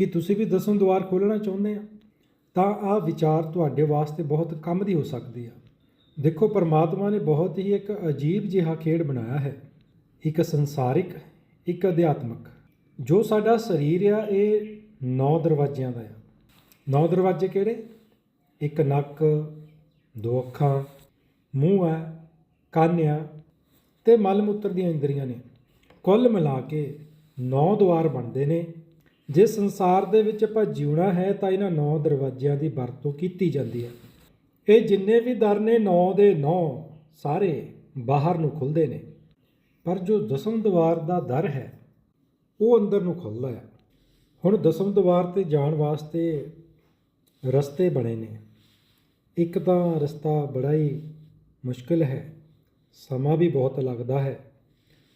ਕਿ ਤੁਸੀਂ ਵੀ ਦਸਮ ਦੁਆਰ ਖੋਲ੍ਹਣਾ ਚਾਹੁੰਦੇ ਆ, ਤਾਂ ਆ ਵਿਚਾਰ ਤੁਹਾਡੇ ਵਾਸਤੇ ਬਹੁਤ ਕੰਮ ਦੀ ਹੋ ਸਕਦੀ ਆ। ਦੇਖੋ, ਪਰਮਾਤਮਾ ਨੇ ਬਹੁਤ ਹੀ ਇੱਕ ਅਜੀਬ ਜਿਹਾ ਖੇਡ ਬਣਾਇਆ ਹੈ। ਇੱਕ ਸੰਸਾਰਿਕ, ਇੱਕ ਅਧਿਆਤਮਕ। ਜੋ ਸਾਡਾ ਸਰੀਰ ਆ, ਇਹ ਨੌ ਦਰਵਾਜ਼ਿਆਂ ਦਾ ਆ। ਨੌ ਦਰਵਾਜ਼ੇ ਕਿਹੜੇ? ਇੱਕ ਨੱਕ, ਦੋ ਅੱਖਾਂ, ਮੂੰਹ ਹੈ ਕੰਨ ਆ ਤੇ ਮਲ ਮੂਤਰ ਦੀਆਂ ਇੰਦਰੀਆਂ ਨੇ। ਕੁੱਲ ਮਿਲਾ ਕੇ ਨੌ ਦੁਆਰ ਬਣਦੇ ਨੇ। ਜੇ ਸੰਸਾਰ ਦੇ ਵਿੱਚ ਆਪਾਂ ਜਿਉਣਾ ਹੈ ਤਾਂ ਇਹਨਾਂ ਨੌ ਦਰਵਾਜ਼ਿਆਂ ਦੀ ਵਰਤੋਂ ਕੀਤੀ ਜਾਂਦੀ ਹੈ। ਇਹ ਜਿੰਨੇ ਵੀ ਦਰ ਨੇ, ਨੌ ਦੇ ਨੌ ਸਾਰੇ ਬਾਹਰ ਨੂੰ ਖੁੱਲਦੇ ਨੇ। ਪਰ ਜੋ ਦਸਮ ਦਵਾਰ ਦਾ ਦਰ ਹੈ, ਉਹ ਅੰਦਰ ਨੂੰ ਖੁੱਲਦਾ ਹੈ। ਹੁਣ ਦਸਮ ਦਵਾਰ ਤੇ ਜਾਣ ਵਾਸਤੇ ਰਸਤੇ ਬਣੇ ਨੇ। ਇੱਕ ਤਾਂ ਰਸਤਾ ਬੜਾ ਹੀ ਮੁਸ਼ਕਲ ਹੈ, ਸਮਾਂ ਵੀ ਬਹੁਤ ਲੱਗਦਾ ਹੈ।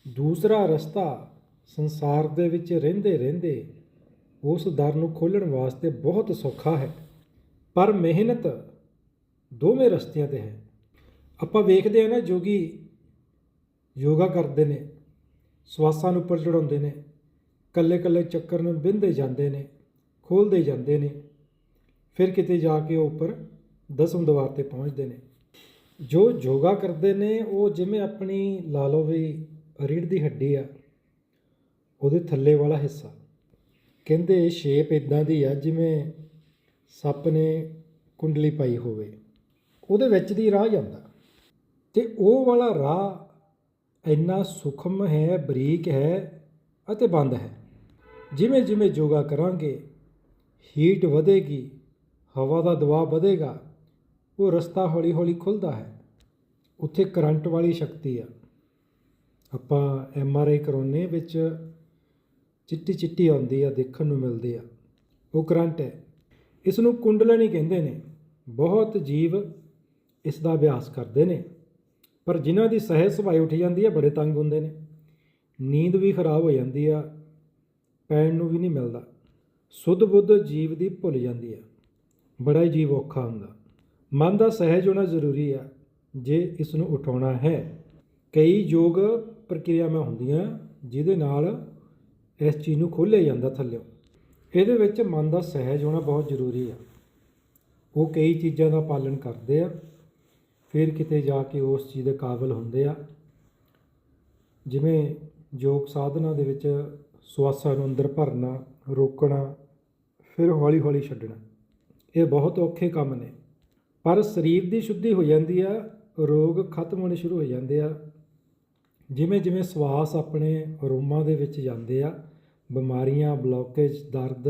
ਦੂਸਰਾ ਰਸਤਾ ਸੰਸਾਰ ਦੇ ਵਿੱਚ ਰਹਿੰਦੇ ਰਹਿੰਦੇ ਉਸ ਦਰ ਨੂੰ ਖੋਲ੍ਹਣ ਵਾਸਤੇ ਬਹੁਤ ਸੌਖਾ ਹੈ। ਪਰ ਮਿਹਨਤ ਦੋਵੇਂ ਰਸਤਿਆਂ ਤੇ ਹੈ। ਆਪਾਂ ਵੇਖਦੇ ਹਾਂ ਨਾ ਜੋਗੀ ਯੋਗਾ ਕਰਦੇ ਨੇ, ਸਵਾਸਾਂ ਨੂੰ ਉੱਪਰ ਚੜਾਉਂਦੇ ਨੇ ਕੱਲੇ ਕੱਲੇ ਚੱਕਰ ਨੂੰ ਬਿੰਦੇ ਜਾਂਦੇ ਨੇ ਖੋਲਦੇ ਜਾਂਦੇ ਨੇ, ਫਿਰ ਕਿਤੇ ਜਾ ਕੇ ਉਹ ਉੱਪਰ ਦਸਮ ਦਵਾਰ ਤੇ ਪਹੁੰਚਦੇ ਨੇ। ਜੋ ਯੋਗਾ ਕਰਦੇ ਨੇ, ਉਹ ਜਿਵੇਂ ਆਪਣੀ ਲਾ ਲਓ ਵੀ ਰੀੜ ਦੀ ਹੱਡੀ ਆ, ਉਹਦੇ ਥੱਲੇ ਵਾਲਾ ਹਿੱਸਾ। ਕਹਿੰਦੇ ਸ਼ੇਪ ਇਦਾਂ ਦੀ ਆ ਜਿਵੇਂ ਸੱਪ ਨੇ ਕੁੰਡਲੀ ਪਾਈ ਹੋਵੇ। ਉਹਦੇ ਵਿੱਚ ਦੀ ਰਾਹ ਜਾਂਦਾ। ਤੇ ਉਹ ਵਾਲਾ ਰਾਹ ਇੰਨਾ ਸੂਖਮ ਹੈ, ਬਰੀਕ ਹੈ ਅਤੇ ਬੰਦ ਹੈ। ਜਿਵੇਂ ਜਿਵੇਂ ਯੋਗਾ ਕਰਾਂਗੇ ਹੀਟ ਵਧੇਗੀ, ਹਵਾ ਦਾ ਦਬਾਅ ਵਧੇਗਾ, ਉਹ ਰਸਤਾ ਹੌਲੀ ਹੌਲੀ ਖੁੱਲਦਾ ਹੈ। ਉੱਥੇ ਕਰੰਟ ਵਾਲੀ ਸ਼ਕਤੀ ਆ। ਆਪਾਂ ਐਮ ਆਰ ਆਈ ਕਰਾਉਨੇ ਵਿੱਚ ਚਿੱਟੀ ਚਿੱਟੀ ਆਉਂਦੀ ਆ, ਦੇਖਣ ਨੂੰ ਮਿਲਦੀ ਆ। ਉਹ ਕਰੰਟ ਹੈ। ਇਸ ਨੂੰ ਕੁੰਡਲਨੀ ਕਹਿੰਦੇ ਨੇ। ਬਹੁਤ ਜੀਵ ਇਸ ਦਾ ਅਭਿਆਸ ਕਰਦੇ ਨੇ। ਪਰ ਜਿਨ੍ਹਾਂ ਦੀ ਸਹਿਜ ਸੁਭਾਅ ਉੱਠ ਜਾਂਦੀ ਹੈ ਬੜੇ ਤੰਗ ਹੁੰਦੇ ਨੇ। ਨੀਂਦ ਵੀ ਖਰਾਬ ਹੋ ਜਾਂਦੀ ਆ, ਪੈਣ ਨੂੰ ਵੀ ਨਹੀਂ ਮਿਲਦਾ। ਸੁੱਧ ਬੁੱਧ ਜੀਵ ਦੀ ਭੁੱਲ ਜਾਂਦੀ ਆ। ਬੜਾ ਹੀ ਜੀਵ ਔਖਾ ਹੁੰਦਾ। ਮਨ ਦਾ ਸਹਿਜ ਹੋਣਾ ਜ਼ਰੂਰੀ ਆ, ਜੇ ਇਸ ਨੂੰ ਉਠਾਉਣਾ ਹੈ। ਕਈ ਯੋਗ ਪ੍ਰਕਿਰਿਆਵਾਂ ਹੁੰਦੀਆਂ, ਜਿਹਦੇ ਨਾਲ ਇਸ ਚੀਜ਼ ਨੂੰ ਖੋਲ੍ਹਿਆ ਜਾਂਦਾ ਥੱਲਿਓ। ਇਹਦੇ ਵਿੱਚ ਮਨ ਦਾ ਸਹਿਜ ਹੋਣਾ ਬਹੁਤ ਜ਼ਰੂਰੀ ਆ। ਉਹ ਕਈ ਚੀਜ਼ਾਂ ਦਾ ਪਾਲਣ ਕਰਦੇ ਆ, ਫਿਰ ਕਿਤੇ ਜਾ ਕੇ ਉਸ ਚੀਜ਼ ਦੇ ਕਾਬਲ ਹੁੰਦੇ ਆ। ਜਿਵੇਂ ਯੋਗ ਸਾਧਨਾ ਦੇ ਵਿੱਚ ਸਵਾਸਾਂ ਨੂੰ ਅੰਦਰ ਭਰਨਾ, ਰੋਕਣਾ, ਫਿਰ ਹੌਲੀ ਹੌਲੀ ਛੱਡਣਾ। ਇਹ ਬਹੁਤ ਔਖੇ ਕੰਮ ਨੇ। ਪਰ ਸਰੀਰ ਦੀ ਸ਼ੁੱਧੀ ਹੋ ਜਾਂਦੀ ਆ, ਰੋਗ ਖਤਮ ਹੋਣੇ ਸ਼ੁਰੂ ਹੋ ਜਾਂਦੇ ਆ। ਜਿਵੇਂ ਜਿਵੇਂ ਸਵਾਸ ਆਪਣੇ ਰੋਮਾਂ ਦੇ ਵਿੱਚ ਜਾਂਦੇ ਆ, ਬਿਮਾਰੀਆਂ ਬਲੌਕੇਜ ਦਰਦ,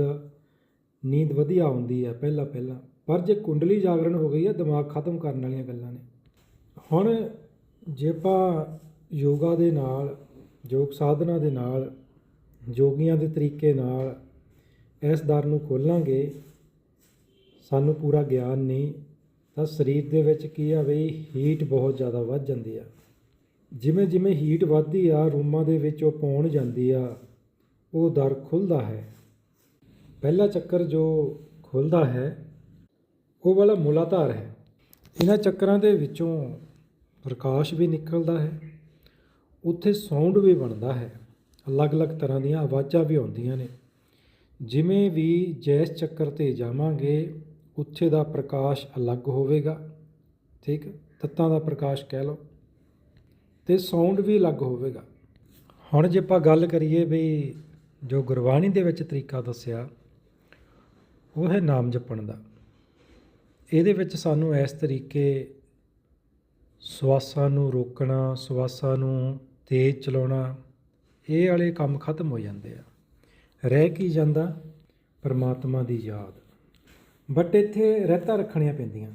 ਨੀਂਦ ਵਧੀਆ ਆਉਂਦੀ ਹੈ ਪਹਿਲਾਂ ਪਹਿਲਾਂ। ਪਰ ਜੇ ਕੁੰਡਲੀ ਜਾਗਰਣ ਹੋ ਗਈ ਆ, ਦਿਮਾਗ ਖਤਮ ਕਰਨ ਵਾਲੀਆਂ ਗੱਲਾਂ ਨੇ। ਹੁਣ ਜੇ ਆਪਾਂ ਯੋਗਾ ਦੇ ਨਾਲ, ਯੋਗ ਸਾਧਨਾ ਦੇ ਨਾਲ, ਯੋਗੀਆਂ ਦੇ ਤਰੀਕੇ ਨਾਲ ਇਸ ਦਰ ਨੂੰ ਖੋਲਾਂਗੇ, ਸਾਨੂੰ ਪੂਰਾ ਗਿਆਨ ਨਹੀਂ, ਤਾਂ ਸਰੀਰ ਦੇ ਵਿੱਚ ਕੀ ਆ ਬਈ ਹੀਟ ਬਹੁਤ ਜ਼ਿਆਦਾ ਵੱਧ ਜਾਂਦੀ ਆ। ਜਿਵੇਂ ਜਿਵੇਂ ਹੀਟ ਵੱਧਦੀ ਆ, ਰੂਮਾਂ ਦੇ ਵਿੱਚ ਉਹ ਪੌਣ ਜਾਂਦੀ ਆ, ਉਹ ਦਰ ਖੁੱਲਦਾ ਹੈ। ਪਹਿਲਾ ਚੱਕਰ ਜੋ ਖੁੱਲਦਾ ਹੈ, ਉਹ ਵਾਲਾ ਮੁਲਾਧਾਰ ਹੈ। ਇਹਨਾਂ ਚੱਕਰਾਂ ਦੇ ਵਿੱਚੋਂ ਪ੍ਰਕਾਸ਼ ਵੀ ਨਿਕਲਦਾ ਹੈ, ਉੱਥੇ ਸਾਊਂਡ ਵੀ ਬਣਦਾ ਹੈ। ਅਲੱਗ-ਅਲੱਗ ਤਰ੍ਹਾਂ ਦੀਆਂ ਆਵਾਜ਼ਾਂ ਵੀ ਆਉਂਦੀਆਂ ਨੇ। ਜਿਵੇਂ ਵੀ ਜੈਸ ਚੱਕਰ ਤੇ ਜਾਵਾਂਗੇ, ਉੱਥੇ ਦਾ ਪ੍ਰਕਾਸ਼ ਅਲੱਗ ਹੋਵੇਗਾ। ਠੀਕ? ਤੱਤਾਂ ਦਾ ਪ੍ਰਕਾਸ਼ ਕਹਿ ਲਓ। ਤੇ ਸਾਊਂਡ ਵੀ ਅਲੱਗ ਹੋਵੇਗਾ। ਹੁਣ ਜੇ ਆਪਾਂ ਗੱਲ ਕਰੀਏ ਵੀ ਜੋ ਗੁਰਬਾਣੀ ਦੇ ਵਿੱਚ ਤਰੀਕਾ ਦੱਸਿਆ, ਉਹ ਹੈ ਨਾਮ ਜਪਣ ਦਾ। ਇਹਦੇ ਵਿੱਚ ਸਾਨੂੰ ਇਸ ਤਰੀਕੇ ਸਵਾਸਾਂ ਨੂੰ ਰੋਕਣਾ, ਸਵਾਸਾਂ ਨੂੰ ਤੇਜ਼ ਚਲਾਉਣਾ, ਇਹ ਵਾਲੇ ਕੰਮ ਖਤਮ ਹੋ ਜਾਂਦੇ ਆ। ਰਹਿ ਕੀ ਜਾਂਦਾ? ਪਰਮਾਤਮਾ ਦੀ ਯਾਦ। ਬਟ ਇੱਥੇ ਰਹਿਤਾ ਰੱਖਣੀਆਂ ਪੈਂਦੀਆਂ।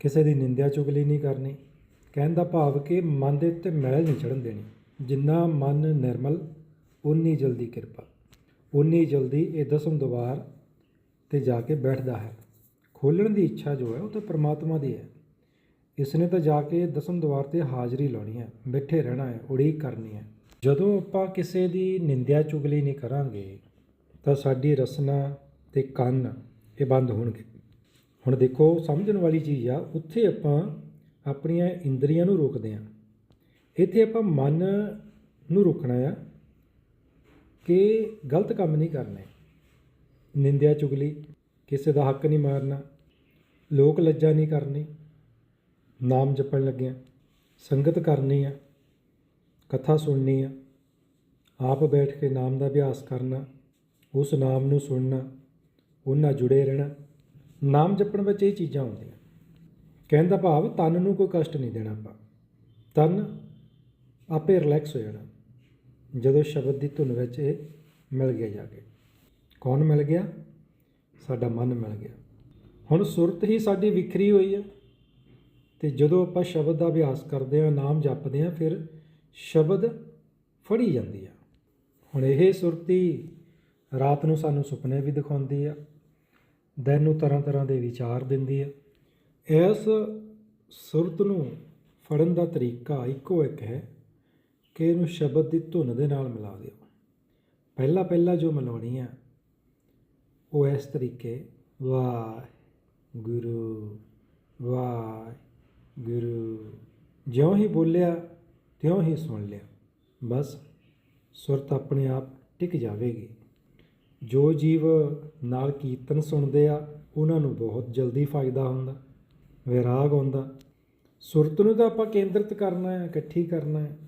ਕਿਸੇ ਦੀ ਨਿੰਦਿਆ ਚੁਗਲੀ ਨਹੀਂ ਕਰਨੀ। ਕਹਿਣ ਦਾ ਭਾਵ ਕਿ ਮਨ ਦੇ ਉੱਤੇ ਮੈਲ ਨਹੀਂ ਚੜਨ ਦੇਣੀ। ਜਿੰਨਾ ਮਨ ਨਿਰਮਲ ਉਨੀ ਜਲਦੀ ਕਿਰਪਾ। ਉਨੀ ਜਲਦੀ ਇਹ ਦਸਮ ਦਵਾਰ ਤੇ ਜਾ ਕੇ ਬੈਠਦਾ ਹੈ। ਖੋਲਣ ਦੀ ਇੱਛਾ ਜੋ ਹੈ, ਉਹ ਤਾਂ ਪ੍ਰਮਾਤਮਾ ਦੀ ਹੈ। ਇਸ ਨੇ ਤਾਂ ਜਾ ਕੇ ਦਸਮ ਦਵਾਰ ਤੇ ਹਾਜ਼ਰੀ ਲਾਉਣੀ ਹੈ। ਬੈਠੇ ਰਹਿਣਾ ਹੈ, ਉਡੀਕ ਕਰਨੀ ਹੈ। ਜਦੋਂ ਆਪਾਂ ਕਿਸੇ ਦੀ ਨਿੰਦਿਆ ਚੁਗਲੀ ਨਹੀਂ ਕਰਾਂਗੇ, ਤਾਂ ਸਾਡੀ ਰਸਨਾ ਤੇ ਕੰਨ ਇਹ ਬੰਦ ਹੋਣਗੇ। ਹੁਣ ਦੇਖੋ, ਸਮਝਣ ਵਾਲੀ ਚੀਜ਼ ਆ, ਉੱਥੇ ਆਪਾਂ ਆਪਣੀਆਂ ਇੰਦਰੀਆਂ ਨੂੰ ਰੋਕਦੇ ਹਾਂ। ਇੱਥੇ ਆਪਾਂ ਮਨ ਨੂੰ ਰੋਕਣਾ ਆ ਕਿ ਗਲਤ ਕੰਮ ਨਹੀਂ ਕਰਨੇ। ਨਿੰਦਿਆ ਚੁਗਲੀ ਕਿਸੇ ਦਾ ਹੱਕ ਨਹੀਂ ਮਾਰਨਾ। ਲੋਕ ਲੱਜਾ ਨਹੀਂ ਕਰਨੀ। ਨਾਮ ਜਪਣ ਲੱਗਿਆ, ਸੰਗਤ ਕਰਨੀ ਆ, ਕਥਾ ਸੁਣਨੀ ਆ। ਆਪ ਬੈਠ ਕੇ ਨਾਮ ਦਾ ਅਭਿਆਸ ਕਰਨਾ, ਉਸ ਨਾਮ ਨੂੰ ਸੁਣਨਾ, ਉਹਨਾਂ ਜੁੜੇ ਰਹਿਣਾ। ਨਾਮ ਜਪਣ ਵਿੱਚ ਇਹ ਚੀਜ਼ਾਂ ਹੁੰਦੀਆਂ ਕਹਿਣ ਦਾ ਭਾਵ ਤਨ ਨੂੰ ਕੋਈ ਕਸ਼ਟ ਨਹੀਂ ਦੇਣਾ ਆਪਾਂ। ਤਨ ਆਪੇ ਰਿਲੈਕਸ ਹੋ ਜਾਣਾ। ਜਦੋਂ ਸ਼ਬਦ ਦੀ ਧੁਨ ਵਿੱਚ ਇਹ ਮਿਲ ਗਿਆ ਜਾ ਕੇ। ਕੌਣ ਮਿਲ ਗਿਆ? ਸਾਡਾ ਮਨ ਮਿਲ ਗਿਆ। ਹੁਣ ਸੁਰਤ ਹੀ ਸਾਡੀ ਵਿਖਰੀ ਹੋਈ ਹੈ ਤੇ ਜਦੋਂ ਆਪਾਂ ਸ਼ਬਦ ਦਾ ਅਭਿਆਸ ਕਰਦੇ ਹਾਂ, ਨਾਮ ਜਪਦੇ ਹਾਂ, ਫਿਰ ਸ਼ਬਦ ਫੜੀ ਜਾਂਦੀ ਆ। ਹੁਣ ਇਹ ਸੁਰਤੀ ਰਾਤ ਨੂੰ ਸਾਨੂੰ ਸੁਪਨੇ ਵੀ ਦਿਖਾਉਂਦੀ ਆ। ਦਿਨ ਨੂੰ ਤਰ੍ਹਾਂ ਤਰ੍ਹਾਂ ਦੇ ਵਿਚਾਰ ਦਿੰਦੀ ਆ। ਇਸ ਸੁਰਤ ਨੂੰ ਫੜਨ ਦਾ ਤਰੀਕਾ ਇੱਕੋ ਇੱਕ ਹੈ ਕਿ ਇਹਨੂੰ ਸ਼ਬਦ ਦੀ ਧੁਨ ਦੇ ਨਾਲ ਮਿਲਾ ਦਿਓ। ਪਹਿਲਾ ਪਹਿਲਾ ਜੋ ਮਿਲਾਉਣੀ ਆ, ਉਹ ਇਸ ਤਰੀਕੇ ਵਾਹ ਗੁਰੂ ਵਾਹ ਗੁਰੂ ਜਿਉਂ ਹੀ ਬੋਲਿਆ, ਤਿਉਂ ਹੀ ਸੁਣ ਲਿਆ, ਬਸ ਸੁਰਤ ਆਪਣੇ ਆਪ ਟਿਕ ਜਾਵੇਗੀ। ਜੋ ਜੀਵ ਨਾਲ ਕੀਰਤਨ ਸੁਣਦੇ ਆ, ਉਹਨਾਂ ਨੂੰ ਬਹੁਤ ਜਲਦੀ ਫਾਇਦਾ ਹੁੰਦਾ। ਵਿਰਾਗ ਆਉਂਦਾ। ਸੁਰਤ ਨੂੰ ਤਾਂ ਆਪਾਂ ਕੇਂਦਰਿਤ ਕਰਨਾ ਹੈ, ਇਕੱਠੀ ਕਰਨਾ ਹੈ।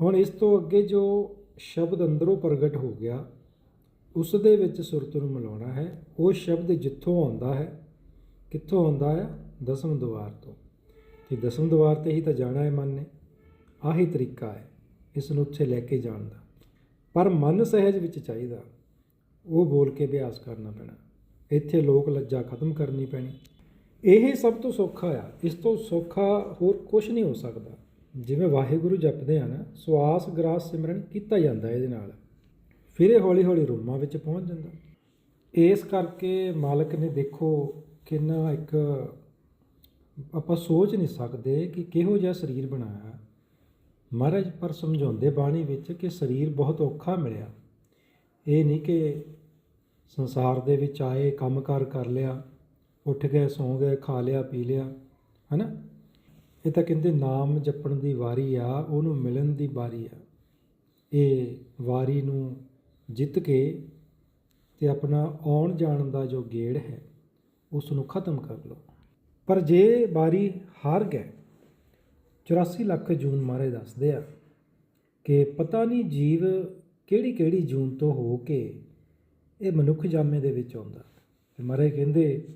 ਹੁਣ ਇਸ ਤੋਂ ਅੱਗੇ ਜੋ ਸ਼ਬਦ ਅੰਦਰੋਂ ਪ੍ਰਗਟ ਹੋ ਗਿਆ, ਉਸ ਦੇ ਵਿੱਚ ਸੁਰਤ ਨੂੰ ਮਿਲਾਉਣਾ ਹੈ। ਉਹ ਸ਼ਬਦ ਜਿੱਥੋਂ ਆਉਂਦਾ ਹੈ, ਕਿੱਥੋਂ ਆਉਂਦਾ ਹੈ? ਦਸਮ ਦੁਆਰ ਤੋਂ। ਤੇ ਦਸਮ ਦੁਆਰ ਤੇ ਹੀ ਤਾਂ ਜਾਣਾ ਹੈ ਮਨ ਨੇ। ਆਹੀ ਤਰੀਕਾ ਹੈ, ਇਸ ਨੂੰ ਉੱਥੇ ਲੈ ਕੇ ਜਾਣ ਦਾ। ਪਰ ਮਨ ਸਹਿਜ ਵਿੱਚ ਚਾਹੀਦਾ, ਉਹ ਬੋਲ ਕੇ ਅਭਿਆਸ ਕਰਨਾ ਪੈਣਾ। ਇੱਥੇ ਲੋਕ ਲੱਜਾ ਖਤਮ ਕਰਨੀ ਪੈਣੀ। ਇਹ ਸਭ ਤੋਂ ਸੌਖਾ ਆ। ਇਸ ਤੋਂ ਸੌਖਾ ਹੋਰ ਕੁਝ ਨਹੀਂ ਹੋ ਸਕਦਾ। ਜਿਵੇਂ ਵਾਹਿਗੁਰੂ ਜਪਦੇ ਆ ਨਾ, ਸਵਾਸ ਗ੍ਰਾਸ ਸਿਮਰਨ ਕੀਤਾ ਜਾਂਦਾ ਇਹਦੇ ਨਾਲ। ਫਿਰ ਇਹ ਹੌਲੀ ਹੌਲੀ ਰੂਮਾਂ ਵਿੱਚ ਪਹੁੰਚ ਜਾਂਦਾ। ਇਸ ਕਰਕੇ ਮਾਲਕ ਨੇ ਦੇਖੋ ਕਿੰਨਾ ਇੱਕ ਆਪਾਂ ਸੋਚ ਨਹੀਂ ਸਕਦੇ ਕਿ ਕਿਹੋ ਜਿਹਾ ਸਰੀਰ ਬਣਾਇਆ। ਮਹਾਰਾਜ ਪਰ ਸਮਝਾਉਂਦੇ ਬਾਣੀ ਵਿੱਚ ਕਿ ਸਰੀਰ ਬਹੁਤ ਔਖਾ ਮਿਲਿਆ। ਇਹ ਨਹੀਂ ਕਿ ਸੰਸਾਰ ਦੇ ਵਿੱਚ ਆਏ ਕੰਮ ਕੰਮਕਾਰ ਕਰ ਲਿਆ। ਉੱਠ ਗਏ, ਸੌਂ ਗਏ, ਖਾ ਲਿਆ, ਪੀ ਲਿਆ, ਹਨਾ? ਇਹ ਤਾਂ ਕਹਿੰਦੇ ਨਾਮ ਜਪਣ ਦੀ ਵਾਰੀ ਆ, ਉਹਨੂੰ ਮਿਲਣ ਦੀ ਵਾਰੀ ਆ। ਇਹ ਵਾਰੀ ਨੂੰ ਜਿੱਤ ਕੇ ਤੇ ਆਪਣਾ ਆਉਣ ਜਾਣ ਦਾ ਜੋ ਗੇੜ ਹੈ ਉਸ ਨੂੰ ਖਤਮ ਕਰ ਲਓ। ਪਰ ਜੇ ਵਾਰੀ ਹਾਰ ਗਏ 84 ਲੱਖ ਜੂਨ ਮਾਰੇ ਦੱਸਦੇ ਆ ਕਿ ਪਤਾ ਨਹੀਂ ਜੀਵ ਕਿਹੜੀ ਕਿਹੜੀ ਜੂਨ ਤੋਂ ਹੋ ਕੇ ਇਹ ਮਨੁੱਖ ਜਾਮੇ ਦੇ ਵਿੱਚ ਆਉਂਦਾ। ਤੇ ਮਾਰੇ ਕਹਿੰਦੇ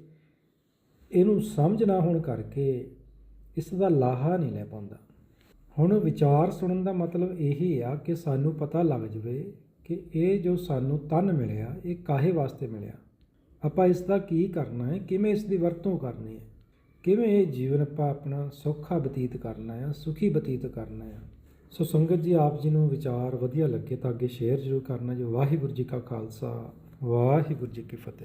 ਇਹਨੂੰ ਸਮਝ ਨਾ ਹੋਣ ਕਰਕੇ ਇਸ ਦਾ ਲਾਹਾ ਨਹੀਂ ਲੈ ਪਾਉਂਦਾ। ਹੁਣ ਵਿਚਾਰ ਸੁਣਨ ਦਾ ਮਤਲਬ ਇਹੀ ਆ ਕਿ ਸਾਨੂੰ ਪਤਾ ਲੱਗ ਜਵੇ ਕਿ ਇਹ ਜੋ ਸਾਨੂੰ ਤਨ ਮਿਲਿਆ, ਇਹ ਕਾਹੇ ਵਾਸਤੇ ਮਿਲਿਆ? ਆਪਾਂ ਇਸ ਦਾ ਕੀ ਕਰਨਾ ਹੈ? ਕਿਵੇਂ ਇਸ ਦੀ ਵਰਤੋਂ ਕਰਨੀ ਹੈ? ਕਿਵੇਂ ਇਹ ਜੀਵਨ ਆਪਾਂ ਆਪਣਾ ਸੌਖਾ ਬਤੀਤ ਕਰਨਾ ਹੈ, ਸੁਖੀ ਬਤੀਤ ਕਰਨਾ ਹੈ? ਸੋ ਸੰਗਤ ਜੀ, ਆਪ ਜੀ ਨੂੰ ਵਿਚਾਰ ਵਧੀਆ ਲੱਗੇ ਤਾਂ ਅੱਗੇ ਸ਼ੇਅਰ ਜ਼ਰੂਰ ਕਰਨਾ ਜੀ। ਵਾਹਿਗੁਰੂ ਜੀ ਕਾ ਖਾਲਸਾ, ਵਾਹਿਗੁਰੂ ਜੀ ਕੀ ਫਤਿਹ।